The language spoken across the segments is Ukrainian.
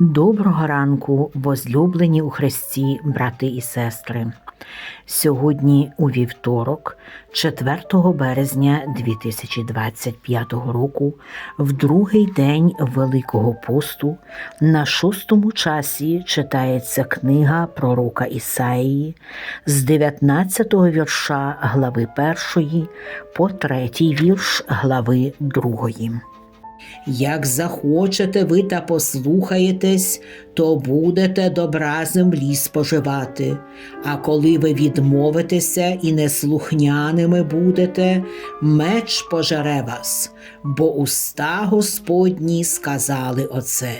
Доброго ранку, возлюблені у Христі, брати і сестри. Сьогодні у вівторок, 4 березня 2025 року, в другий день Великого посту, на шостому часі читається книга пророка Ісаїї з 19 вірша глави 1 по 3 вірш глави 2. Як захочете ви та послухаєтесь, то будете добра землі споживати. А коли ви відмовитеся і неслухняними будете, меч пожере вас, бо уста Господні сказали оце.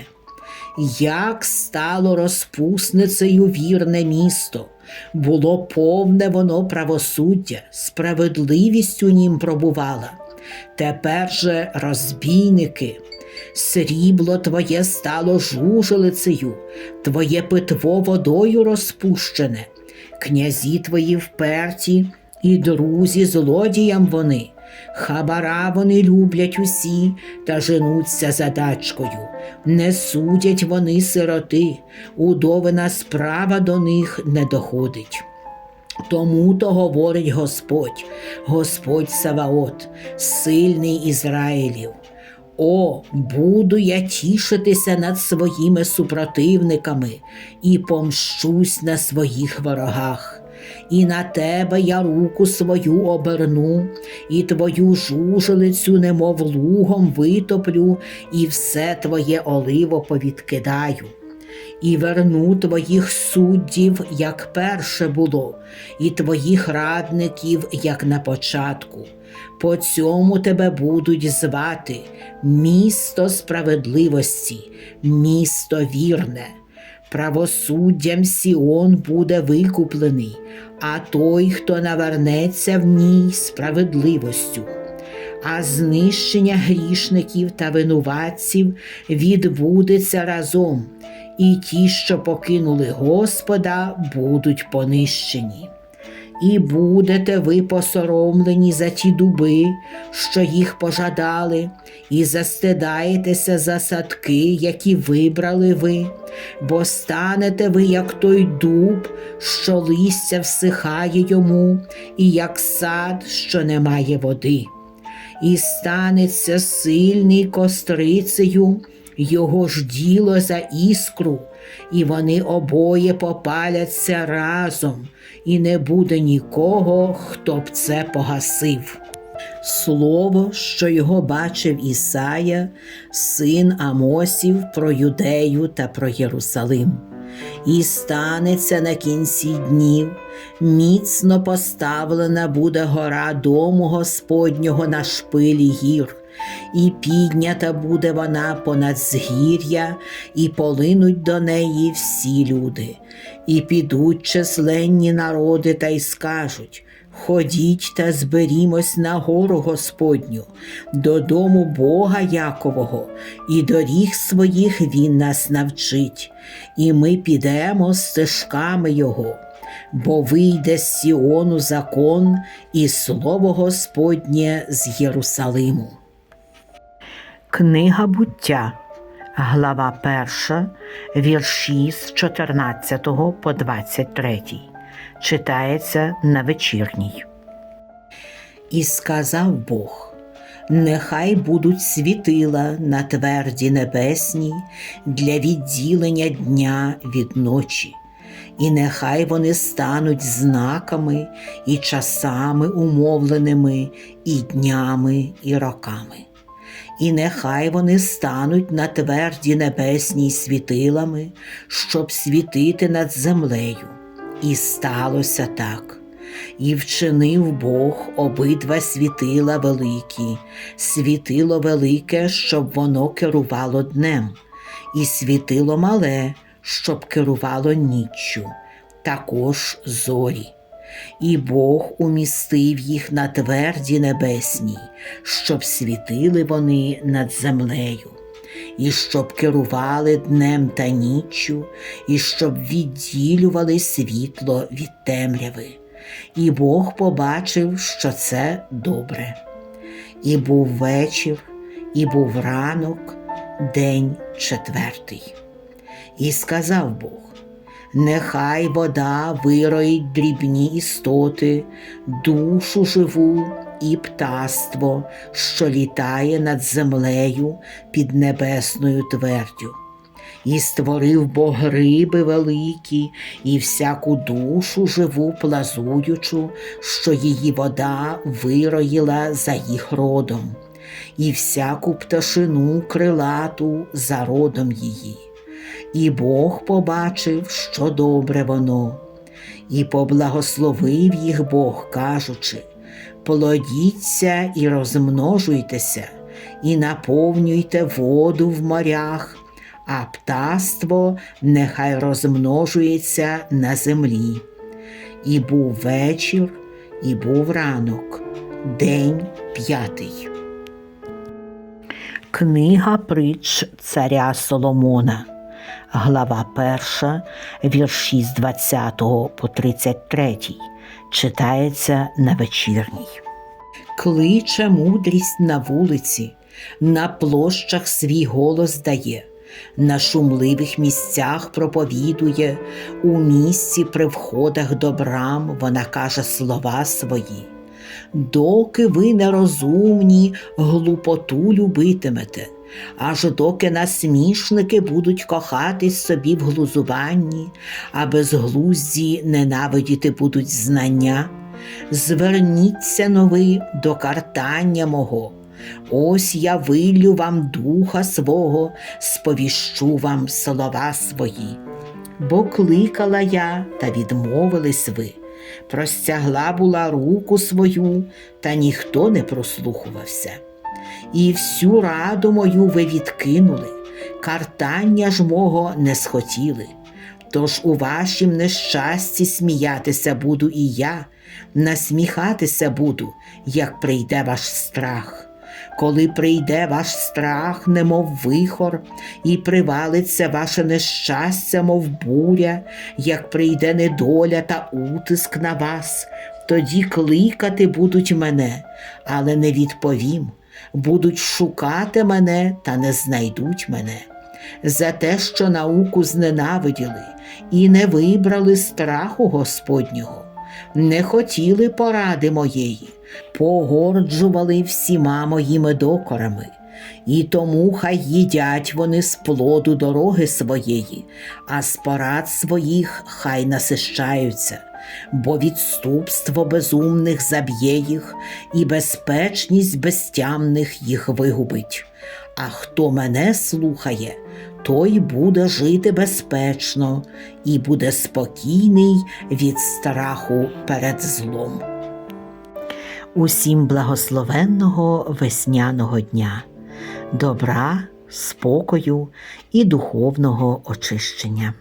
Як стало розпусницею вірне місто, було повне воно правосуддя, справедливість у нім пробувала. Тепер же розбійники, срібло твоє стало жужелицею, твоє питво водою розпущене, князі твої вперті, і друзі злодіям вони, хабара вони люблять усі та женуться за дачкою, не судять вони сироти, удовина справа до них не доходить. Тому то говорить Господь, Господь Саваот, сильний Ізраїлів. О, буду я тішитися над своїми супротивниками і помщусь на своїх ворогах. І на тебе я руку свою оберну, і твою жужелицю, немов лугом витоплю, і все твоє оливо повідкидаю і верну твоїх суддів, як перше було, і твоїх радників, як на початку. По цьому тебе будуть звати місто справедливості, місто вірне. Правосуддям Сіон буде викуплений, а той, хто навернеться в ній справедливостю. А знищення грішників та винуватців відбудеться разом, і ті, що покинули Господа, будуть понищені. І будете ви посоромлені за ті дуби, що їх пожадали, і застидаєтеся за садки, які вибрали ви, бо станете ви, як той дуб, що листя всихає йому, і як сад, що не має води. І станеться сильний кострицею, його ж діло за іскру, і вони обоє попаляться разом, і не буде нікого, хто б це погасив. Слово, що його бачив Ісая, син Амосів про Юдею та про Єрусалим. І станеться на кінці днів, міцно поставлена буде гора дому Господнього на шпилі гір, і піднята буде вона понад згір'я, і полинуть до неї всі люди, і підуть численні народи та й скажуть. Ходіть та зберімось на гору Господню, додому Бога Якового, і доріг своїх Він нас навчить, і ми підемо стежками Його, бо вийде з Сіону закон і слово Господнє з Єрусалиму. Книга буття, глава 1, вірші з 14 по 23. Читається на вечірній. І сказав Бог: Нехай будуть світила на тверді небесній для відділення дня від ночі, і нехай вони стануть знаками і часами умовленими, і днями, і роками і нехай вони стануть на тверді небесній світилами, щоб світити над землею. І сталося так. І вчинив Бог обидва світила великі, світило велике, щоб воно керувало днем, і світило мале, щоб керувало ніччю, також зорі. І Бог умістив їх на тверді небесній, щоб світили вони над землею, і щоб керували днем та ніччю, і щоб відділювали світло від темряви. І Бог побачив, що це добре. І був вечір, і був ранок, день четвертий. І сказав Бог: Нехай вода вироїть дрібні істоти, душу живу і птаство, що літає над землею під небесною твердю. І створив Бог риби великі, і всяку душу живу плазуючу, що її вода вироїла за їх родом, і всяку пташину крилату за родом її. І Бог побачив, що добре воно, і поблагословив їх Бог, кажучи: плодіться і розмножуйтеся, і наповнюйте воду в морях, а птаство нехай розмножується на землі. І був вечір, і був ранок, день п'ятий. Книга притч царя Соломона, глава 1, вірші з 20 по 33, читається на вечірній. Кличе мудрість на вулиці, на площах свій голос дає, на шумливих місцях проповідує, у місці при входах до брам вона каже слова свої. Доки ви нерозумні, глупоту любитимете, аж доки насмішники будуть кохатись собі в глузуванні, а безглузді ненавидіти будуть знання, зверніться нови до картання мого. Ось я вилю вам духа свого, сповіщу вам слова свої. Бо кликала я, та відмовились ви. Простягла була руку свою, та ніхто не прослухувався. І всю раду мою ви відкинули, картання ж мого не схотіли. Тож у вашім нещасті сміятися буду і я, насміхатися буду, як прийде ваш страх. Коли прийде ваш страх, немов вихор, і привалиться ваше нещастя, мов буря, як прийде недоля та утиск на вас, тоді кликати будуть мене, але не відповім, будуть шукати мене та не знайдуть мене. За те, що науку зненавиділи і не вибрали страху Господнього, не хотіли поради моєї, погорджували всіма моїми докорами, і тому хай їдять вони з плоду дороги своєї, а з порад своїх хай насищаються, бо відступство безумних заб'є їх, і безпечність безтямних їх вигубить. А хто мене слухає, той буде жити безпечно і буде спокійний від страху перед злом. Усім благословенного весняного дня, добра, спокою і духовного очищення.